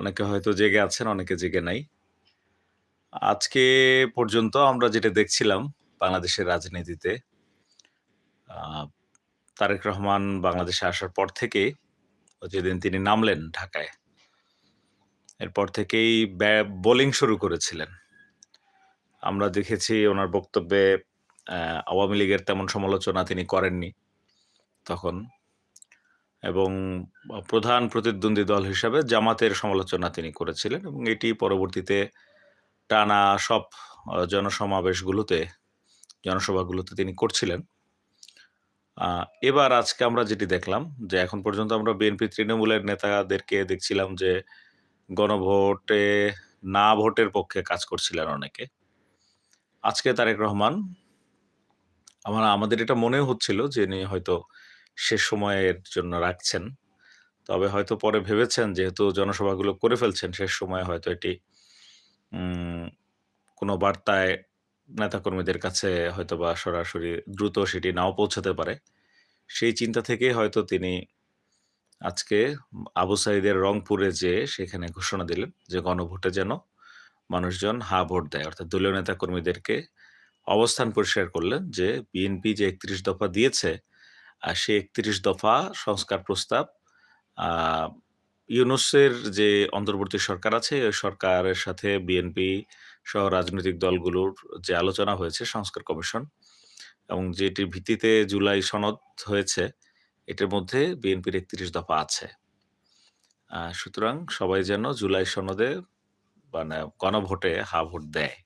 অনেকে হয়তো জেগে আছেন, অনেকে জেগে নাই। আজকে পর্যন্ত আমরা যেটা দেখছিলাম বাংলাদেশের রাজনীতিতে তারেক রহমান বাংলাদেশে আসার পর থেকে যেদিন তিনি নামলেন ঢাকায় এরপর থেকেই বোলিং শুরু করেছিলেন। আমরা দেখেছি ওনার বক্তব্যে আওয়ামী লীগের তেমন সমালোচনা তিনি করেননি তখন। এবং প্রধান প্রতিদ্বন্দ্বী দল হিসাবে জামাতের সমালোচনা তিনি করেছিলেন এবং এটি পরবর্তীতে টানা সব জনসমাবেশগুলোতে, জনসভাগুলোতে তিনি করছিলেন। এবার আজকে আমরা যেটি দেখলাম যে এখন পর্যন্ত আমরা বিএনপি তৃণমূলের নেতাদেরকে দেখছিলাম যে গণভোটে না ভোটের পক্ষে কাজ করছিলেন অনেকে। আজকে তারেক রহমান আমার আমাদের এটা মনেও হচ্ছিল যে হয়তো শেষ সময়ের জন্য রাখছেন। তবে হয়তো পরে ভেবেছেন, যেহেতু জনসভাগুলো করে ফেলছেন শেষ সময়ে হয়তো এটি কোনো বার্তায় নেতাকর্মীদের কাছে হয়তো বা সরাসরি দ্রুত সেটি নাও পৌঁছাতে পারে। সেই চিন্তা থেকেই হয়তো তিনি আজকে আবু সাঈদের রংপুরে যেয়ে সেখানে ঘোষণা দিলেন যে, গণভোটে যেন মানুষজন হা ভোট দেয়। অর্থাৎ দলীয় নেতাকর্মীদেরকে অবস্থান পরিষ্কার করলেন যে, বিএনপি যে ৩১ দফা দিয়েছে সেই ৩১ দফা সংস্কার প্রস্তাব ইউনুসের যে অন্তর্বর্তী সরকার আছে, ওই সরকারের সাথে বিএনপি সহ রাজনৈতিক দলগুলোর যে আলোচনা হয়েছে সংস্কার কমিশন এবং যেটির ভিত্তিতে জুলাই সনদ হয়েছে, এটার মধ্যে বিএনপির ৩১ দফা আছে। সুতরাং সবাই যেন জুলাই সনদে মানে গণভোটে হা ভোট দেয়।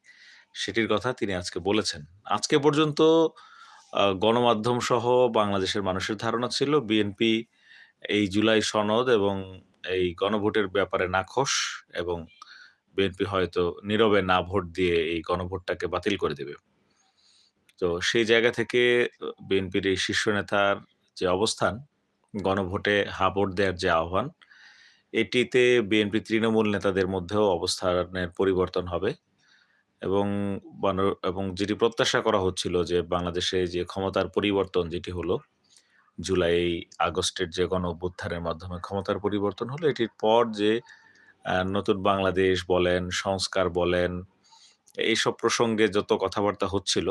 সেটির কথা তিনি আজকে বলেছেন। আজকে পর্যন্ত গণমাধ্যম সহ বাংলাদেশের মানুষের ধারণা ছিল বিএনপি এই জুলাই সনদ এবং এই গণভোটের ব্যাপারে নাখোশ এবং বিএনপি হয়তো নীরবে না ভোট দিয়ে এই গণভোটটাকে বাতিল করে দেবে। তো সেই জায়গা থেকে বিএনপির এই শীর্ষ নেতার যে অবস্থান, গণভোটে হা ভোট দেওয়ার যে আহ্বান, এটিতে বিএনপি তৃণমূল নেতাদের মধ্যেও অবস্থানের পরিবর্তন হবে এবং এবং যেটি প্রত্যাশা করা হচ্ছিল যে বাংলাদেশে যে ক্ষমতার পরিবর্তন যেটি হলো, জুলাই আগস্টের যে গণঅভ্যুত্থানের মাধ্যমে ক্ষমতার পরিবর্তন হলো, এটির পর যে নতুন বাংলাদেশ বলেন, সংস্কার বলেন, এইসব প্রসঙ্গে যত কথাবার্তা হচ্ছিল,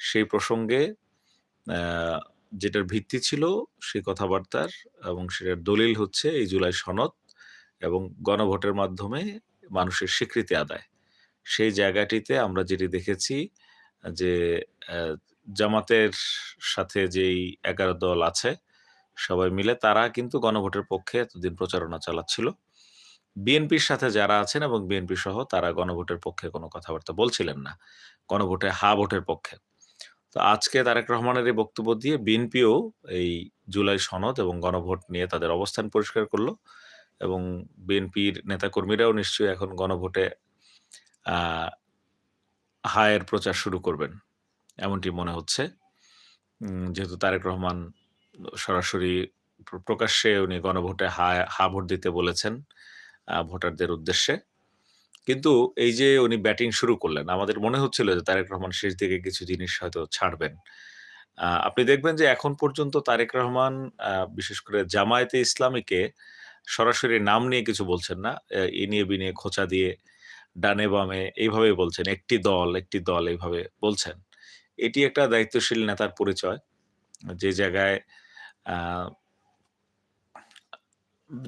সেই প্রসঙ্গে যেটার ভিত্তি ছিল সেই কথাবার্তার এবং সেটার দলিল হচ্ছে এই জুলাই সনদ এবং গণভোটের মাধ্যমে মানুষের স্বীকৃতি আদায়। সেই জায়গাটিতে আমরা যেটি দেখেছি যে জামাতের সাথে যেই ১১ দল আছে, সবাই মিলে তারা কিন্তু গণভোটের পক্ষে এতদিন প্রচারণা চালাচ্ছিল। বিএনপির সাথে যারা আছেন এবং বিএনপি সহ তারা গণভোটের পক্ষে কোনো কথাবার্তা বলছিলেন না। গণভোটে হা ভোটের পক্ষে। তো আজকে তারেক রহমানের এই বক্তব্য দিয়ে বিএনপিও এই জুলাই সনদ এবং গণভোট নিয়ে তাদের অবস্থান পরিষ্কার করল এবং বিএনপির নেতাকর্মীরাও নিশ্চয়ই এখন গণভোটে আ হা এর প্রচার শুরু করবেন। এমনটি মনে হচ্ছে। যেহেতু তারেক রহমান সরাসরি প্রকাশ্যে উনি গণভোটে হা হা ভোট দিতে বলেছেন ভোটারদের উদ্দেশ্যে। কিন্তু এই যে উনি ব্যাটিং শুরু করলেন, আমাদের মনে হচ্ছিল যে তারেক রহমান শেষ দিকে কিছু জিনিস হয়তো ছাড়বেন। আপনি দেখবেন যে এখন পর্যন্ত তারেক রহমান বিশেষ করে জামায়াতে ইসলামীকে সরাসরি নাম নিয়ে কিছু বলছেন না। অ্যা ইনিয়ে বিনিয়ে খোঁচা দিয়ে ডানে বামে এইভাবেই বলছেন। একটি দল, একটি দল এইভাবে বলছেন। এটি একটা দায়িত্বশীল নেতার পরিচয়। যে জায়গায়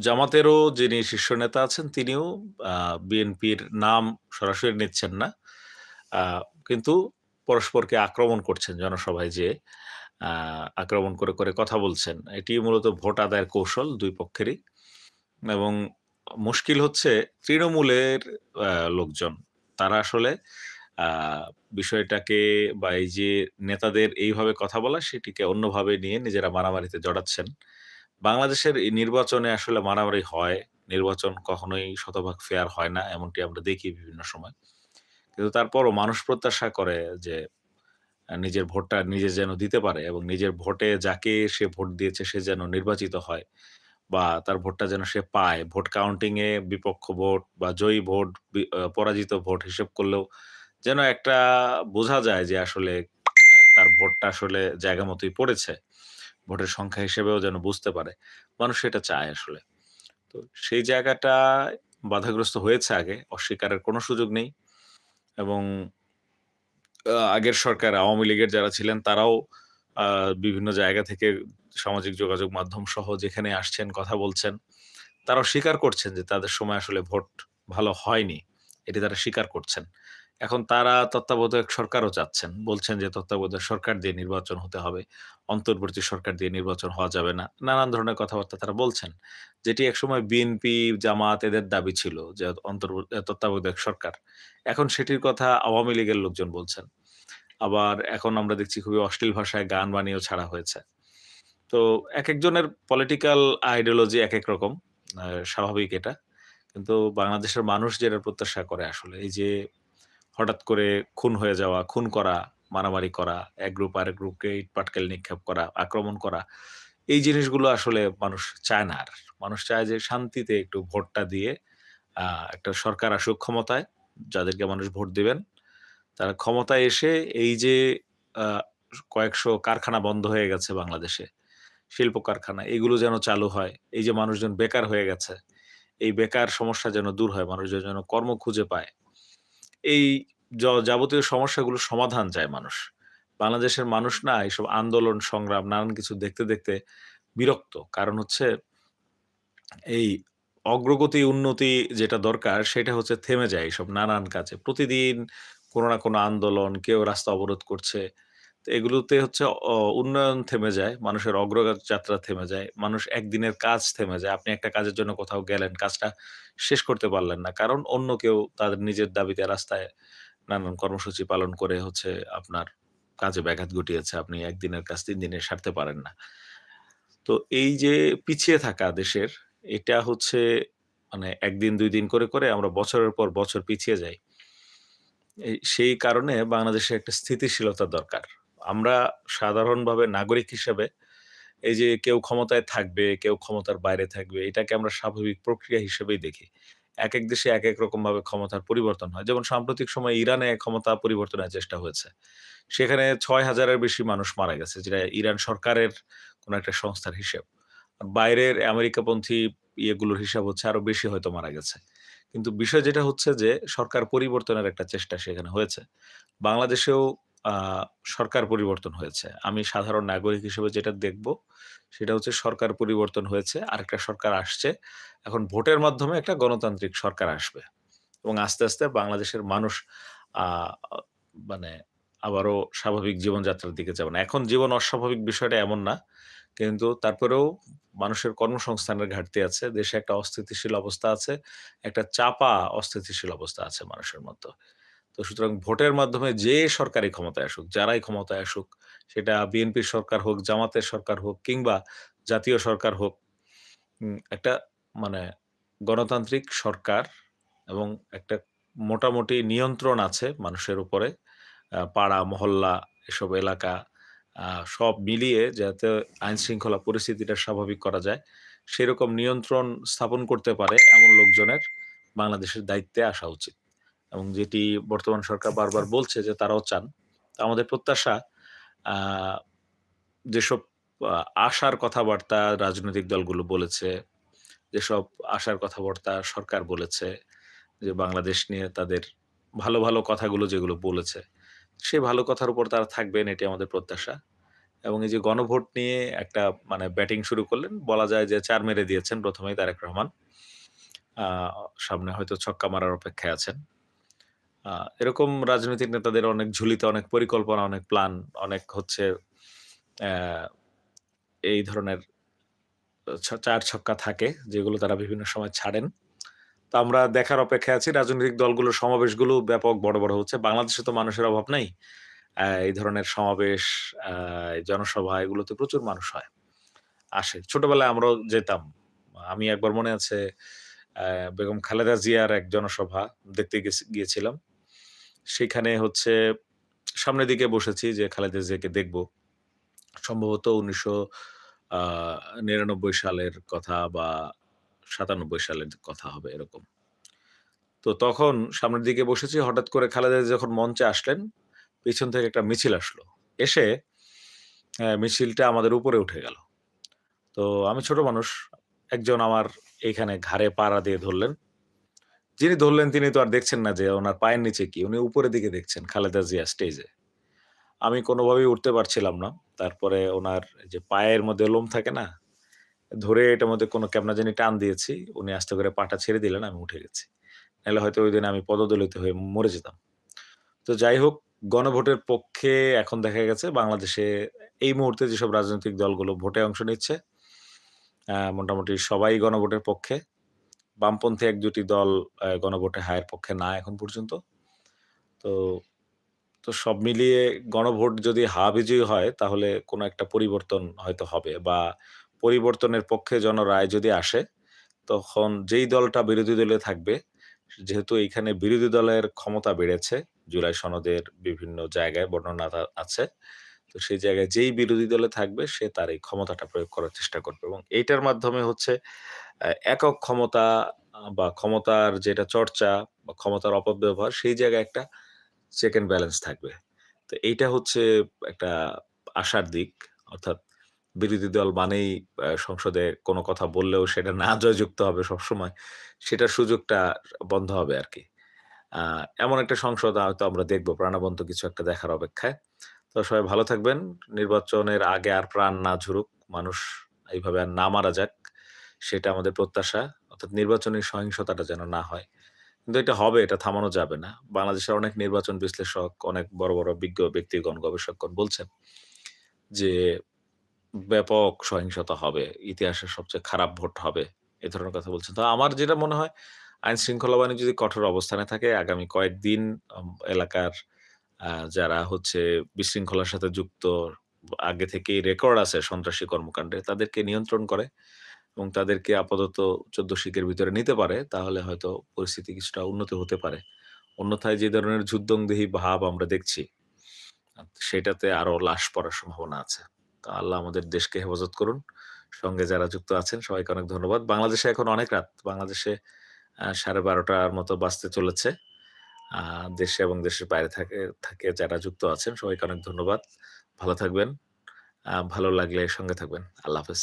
জামাতেরও যিনি শীর্ষ নেতা আছেন তিনিও বিএনপির নাম সরাসরি নিচ্ছেন না। কিন্তু পরস্পরকে আক্রমণ করছেন জনসভায়। আ আক্রমণ করে, করে কথা বলছেন। এটি মূলত ভোট আদায়ের কৌশল দুই পক্ষেরই। এবং মুশকিল হচ্ছে তৃণমূলের লোকজন। তারা আসলে বিষয়টাকে বা এই যে নেতাদের এইভাবে কথা বলা, সেটিকে অন্যভাবে নিয়ে নিজেরা মারামারিতে জড়াচ্ছেন। বাংলাদেশের এই নির্বাচনে আসলে মারামারি হয়। নির্বাচন কখনোই শতভাগ ফেয়ার হয় না। এমনটি আমরা দেখি বিভিন্ন সময়। কিন্তু তারপরও মানুষ প্রত্যাশা করে যে, নিজের ভোটটা নিজে যেন দিতে পারে এবং নিজের ভোটে যাকে সে ভোট দিয়েছে, সে যেন নির্বাচিত হয় বা তার ভোটটা যেন সে পায়। ভোট কাউন্টিং এ বিপক্ষ ভোট বা জয়ী ভোট, পরাজিত ভোট হিসেব করলেও যেন একটা বোঝা যায় যে আসলে তার ভোটটা আসলে জায়গা মতোই পড়েছে। ভোটের সংখ্যা হিসেবেও যেন বুঝতে পারে। মানুষ সেটা চায় আসলে। তো সেই জায়গাটায় বাধাগ্রস্ত হয়েছে আগে। অস্বীকারের কোনো সুযোগ নেই। এবং আগের সরকার আওয়ামী লীগের যারা ছিলেন তারাও বিভিন্ন জায়গা থেকে সামাজিক যোগাযোগ মাধ্যম সহ যেখানে আসছেন, কথা বলছেন, তারাও স্বীকার করছেন যে তাদের সময় আসলে ভোট ভালো হয়নি। এটি তারা স্বীকার করছেন। এখন তারা তত্ত্বাবধায়ক সরকারও চাচ্ছেন। বলছেন যে তত্ত্বাবধায়ক সরকার দিয়ে নির্বাচন হতে হবে। অন্তর্বর্তী সরকার দিয়ে নির্বাচন হওয়া যাবে না। নানান ধরনের কথাবার্তা তারা বলছেন। যেটি একসময় বিএনপি, জামাত এদের দাবি ছিল যে তত্ত্বাবধায়ক সরকার। এখন সেটির কথা আওয়ামী লীগের লোকজন বলছেন। আবার এখন আমরা দেখছি খুবই অশ্লীল ভাষায় গান বানিয়েও ছাড়া হয়েছে। তো এক একজনের পলিটিক্যাল আইডিওলজি এক এক রকম। স্বাভাবিক এটা। কিন্তু বাংলাদেশের মানুষ যেটা প্রত্যাশা করে আসলে এই যে হঠাৎ করে খুন হয়ে যাওয়া, খুন করা, মারামারি করা, এক গ্রুপ আরেক গ্রুপকে ইট-পাটকেল নিক্ষেপ করা, আক্রমণ করা, এই জিনিসগুলো আসলে মানুষ চায় না আর। মানুষ চায় যে শান্তিতে একটু ভোটটা দিয়ে একটা সরকার আসুক ক্ষমতায়, যাদেরকে মানুষ ভোট দিবেন। তারা ক্ষমতায় এসে এই যে কয়েকশো কারখানা বন্ধ হয়ে গেছে বাংলাদেশে, শিল্প কারখানা এগুলো যেন চালু হয়। এই যে মানুষজন বেকার হয়ে গেছে, এই বেকার সমস্যা যেন দূর হয়, মানুষজন যেন কর্ম খুঁজে পায়। এই যাবতীয় সমস্যাগুলোর সমাধান চায় মানুষ। বাংলাদেশের মানুষ না এইসব আন্দোলন, সংগ্রাম নানান কিছু দেখতে, দেখতে বিরক্ত। কারণ হচ্ছে এই অগ্রগতি, উন্নতি যেটা দরকার সেটা হচ্ছে থেমে যায় এইসব নানান কাজে। প্রতিদিন কোনো না কোনো আন্দোলন, কেউ রাস্তা অবরোধ করছে। তো এগুলোতে হচ্ছে উন্নয়ন থেমে যায়, মানুষের অগ্রযাত্রা থেমে যায়, মানুষ একদিনের কাজ থেমে যায়। আপনি একটা কাজের জন্য কোথাও গেলেন, কাজটা শেষ করতে পারলেন না। কারণ অন্য কেউ তাদের নিজের দাবিতে রাস্তায় নানান কর্মসূচি পালন করে হচ্ছে আপনার কাজে ব্যাঘাত ঘটিয়েছে। আপনি একদিনের কাজ ৩ দিনে সারতে পারেন না। তো এই যে পিছিয়ে থাকা দেশের, এটা হচ্ছে মানে ১ দিন ২ দিন করে, করে আমরা বছরের পর বছর পিছিয়ে যাই। এই সেই কারণে বাংলাদেশে একটা স্থিতিশীলতা দরকার। আমরা সাধারণভাবে নাগরিক হিসেবে এই যে কেউ ক্ষমতায় থাকবে, কেউ ক্ষমতার বাইরে থাকবে, এটাকে আমরা স্বাভাবিক প্রক্রিয়া হিসেবেই দেখি। এক এক দেশে একেক রকমভাবে ক্ষমতার পরিবর্তন হয়। যেমন সাম্প্রতিক সময়ে ইরানে ক্ষমতা পরিবর্তনের চেষ্টা হয়েছে। সেখানে ছয় হাজারের বেশি মানুষ মারা গেছে, যেটা ইরান সরকারের কোনো একটা সংস্থার হিসেব। বাইরের আমেরিকাপন্থী ইয়েগুলোর হিসাব হচ্ছে আরও বেশি হয়তো মারা গেছে। কিন্তু বিষয় যেটা হচ্ছে যে সরকার পরিবর্তনের একটা চেষ্টা সেখানে হয়েছে। বাংলাদেশেও সরকার পরিবর্তন হয়েছে। আমি সাধারণ নাগরিক হিসেবে যেটা দেখব, সেটা হচ্ছে সরকার পরিবর্তন হয়েছে। আরেকটা সরকার আসছে। এখন ভোটের মাধ্যমে একটা গণতান্ত্রিক সরকার আসবে। এবং আস্তে, আস্তে বাংলাদেশের মানুষ মানে আবারও স্বাভাবিক জীবনযাত্রার দিকে যাবে না। এখন জীবন অস্বাভাবিক বিষয়টা এমন না। কিন্তু তারপরেও মানুষের কর্মসংস্থানের ঘাটতি আছে। দেশে একটা অস্থিতিশীল অবস্থা আছে। একটা চাপা অস্থিতিশীল অবস্থা আছে মানুষের মধ্য। তো সুতরাং ভোটের মাধ্যমে যে সরকারি ক্ষমতায় আসুক, যারাই ক্ষমতায় আসুক, সেটা বিএনপির সরকার হোক, জামাতের সরকার হোক কিংবা জাতীয় সরকার হোক, একটা মানে গণতান্ত্রিক সরকার এবং একটা মোটামুটি নিয়ন্ত্রণ আছে মানুষের উপরে। পাড়া, মহল্লা, এসব এলাকা সব মিলিয়ে যাতে আইনশৃঙ্খলা পরিস্থিতিটা স্বাভাবিক করা যায়, সেরকম নিয়ন্ত্রণ স্থাপন করতে পারে এমন লোকজনের বাংলাদেশের দায়িত্বে আসা উচিত। এবং যেটি বর্তমান সরকার বারবার বলছে যে তারাও চান। আমাদের প্রত্যাশা যেসব আশার কথাবার্তা রাজনৈতিক দলগুলো বলেছে, যেসব আশার কথাবার্তা সরকার বলেছে, যে বাংলাদেশ নিয়ে তাদের ভালো, ভালো কথাগুলো যেগুলো বলেছে, সেই ভালো কথার উপর তারা থাকবেন এটি আমাদের প্রত্যাশা। এবং এই যে গণভোট নিয়ে একটা মানে ব্যাটিং শুরু করলেন, বলা যায় যে চার মেরে দিয়েছেন প্রথমেই তারেক রহমান। সামনে হয়তো ছক্কা মারার অপেক্ষায় আছেন। এরকম রাজনৈতিক নেতাদের অনেক ঝুলিতে অনেক পরিকল্পনা, অনেক প্ল্যান, অনেক হচ্ছে এই ধরনের ৪ ছক্কা থাকে, যেগুলো তারা বিভিন্ন সময় ছাড়েন। তো আমরা দেখার অপেক্ষায় আছি। রাজনৈতিক দলগুলোর সমাবেশগুলো ব্যাপক বড়, বড় হচ্ছে। বাংলাদেশে তো মানুষের অভাব নাই। এই ধরনের সমাবেশ, জনসভা এগুলোতে প্রচুর মানুষ হয়। আসে। ছোটবেলায় আমরাও যেতাম। আমি একবার মনে আছে বেগম খালেদা জিয়ার এক জনসভা দেখতে গেছি গিয়েছিলাম। সেখানে হচ্ছে সামনের দিকে বসেছি যে খালেদা জিয়াকে দেখব। সম্ভবত ১৯৯৯ আ ৯৯ সালের কথা বা ৯৭ সালের কথা হবে এরকম। তো তখন সামনের দিকে বসেছি। হঠাৎ করে খালেদা যখন মঞ্চে আসলেন, পিছন থেকে একটা মিছিল আসলো। এসে মিছিলটা আমাদের উপরে উঠে গেল। তো আমি ছোট মানুষ। একজন আমার এইখানে ঘাড়ে পাড়া দিয়ে ধরলেন। যিনি ধরলেন তিনি তো আর দেখছেন না যে ওনার পায়ের নিচে কি। উনি উপরের দিকে দেখছেন খালেদা জিয়া স্টেজে। আমি কোনোভাবেই উঠতে পারছিলাম না। তারপরে ওনার যে পায়ের মধ্যে লোম থাকে না? ধরে এটার মধ্যে কোনো কেমনে জানি টান দিয়েছি। উনি আস্তে করে পাটা ছেড়ে দিলেন, আমি উঠে গেছি। নাহলে হয়তো ঐদিন আমি পদদলিত হয়ে মরে যেতাম। তো যাই হোক গণভোটের পক্ষে এখন দেখা গেছে বাংলাদেশে এই মুহূর্তে যেসব রাজনৈতিক দলগুলো ভোটে অংশ নিচ্ছে মোটামুটি সবাই গণভোটের পক্ষে। বামপন্থী ১-২ টি দল গণভোটে হায়ের পক্ষে না এখন পর্যন্ত। তো, তো সব মিলিয়ে গণভোট যদি হা বিজয়ী হয় তাহলে কোনো একটা পরিবর্তন হয়তো হবে বা পরিবর্তনের পক্ষে জনরায় যদি আসে, তখন যেই দলটা বিরোধী দলে থাকবে, যেহেতু এইখানে বিরোধী দলের ক্ষমতা বেড়েছে, জুলাই সনদের বিভিন্ন জায়গায় বর্ণনা আছে। তো সেই জায়গায় যেই বিরোধী দলে থাকবে, সে তার এই ক্ষমতাটা প্রয়োগ করার চেষ্টা করবে এবং এইটার মাধ্যমে হচ্ছে একক ক্ষমতা বা ক্ষমতার যেটা চর্চা বা ক্ষমতার অপব্যবহার, সেই জায়গায় একটা চেক অ্যান্ড ব্যালেন্স থাকবে। তো এইটা হচ্ছে একটা আশার দিক। অর্থাৎ বিরোধী দল মানেই সংসদে কোনো কথা বললেও সেটা না জয়যুক্ত হবে সবসময়। সেটার সুযোগটা বন্ধ হবে আর কি এমন একটা সংসদ হয়তো আমরা দেখব প্রাণবন্ত কিছু একটা দেখার অপেক্ষায়। তো সবাই ভালো থাকবেন। নির্বাচনের আগে আর প্রাণ না ঝুরুক মানুষ এইভাবে আর না মারা যাক। সেটা আমাদের প্রত্যাশা। অর্থাৎ নির্বাচনী সহিংসতাটা যেন না হয়। কিন্তু এটা হবে, এটা থামানো যাবে না। বাংলাদেশের অনেক নির্বাচন বিশ্লেষক, অনেক বড়, বড় বিজ্ঞ ব্যক্তিগণ, গবেষকগণ বলছেন যে ব্যাপক সহিংসতা হবে। ইতিহাসের সবচেয়ে খারাপ ভোট হবে। এ ধরনের কথা বলছেন। তো আমার যেটা মনে হয় আইন শৃঙ্খলা বাহিনী যদি কঠোর অবস্থানে থাকে আগামী কয়েকদিন এলাকার যারা হচ্ছে বিশৃঙ্খলার সাথে যুক্ত আগে থেকেই রেকর্ড আছে সন্ত্রাসী কর্মকাণ্ডে তাদেরকে নিয়ন্ত্রণ করে এবং তাদেরকে আপাতত ১৪ শিকের ভিতরে নিতে পারে তাহলে হয়তো পরিস্থিতি কিছুটা উন্নত হতে পারে। অন্যথায় যে ধরনের যুদ্ধংদেহী ভাব আমরা দেখছি, সেটাতে আরও লাশ পড়ার সম্ভাবনা আছে। তো আল্লাহ আমাদের দেশকে হেফাজত করুন। সঙ্গে যারা যুক্ত আছেন সবাইকে অনেক ধন্যবাদ। বাংলাদেশে এখন অনেক রাত। বাংলাদেশে আ 12:30 র মতো বাজতে চলেছে। দেশে এবং দেশের বাইরে থাকে থাকে যারা যুক্ত আছেন, সবাইকে অনেক ধন্যবাদ। ভালো থাকবেন। ভালো লাগলে সঙ্গে থাকবেন। আল্লাহ হাফেজ।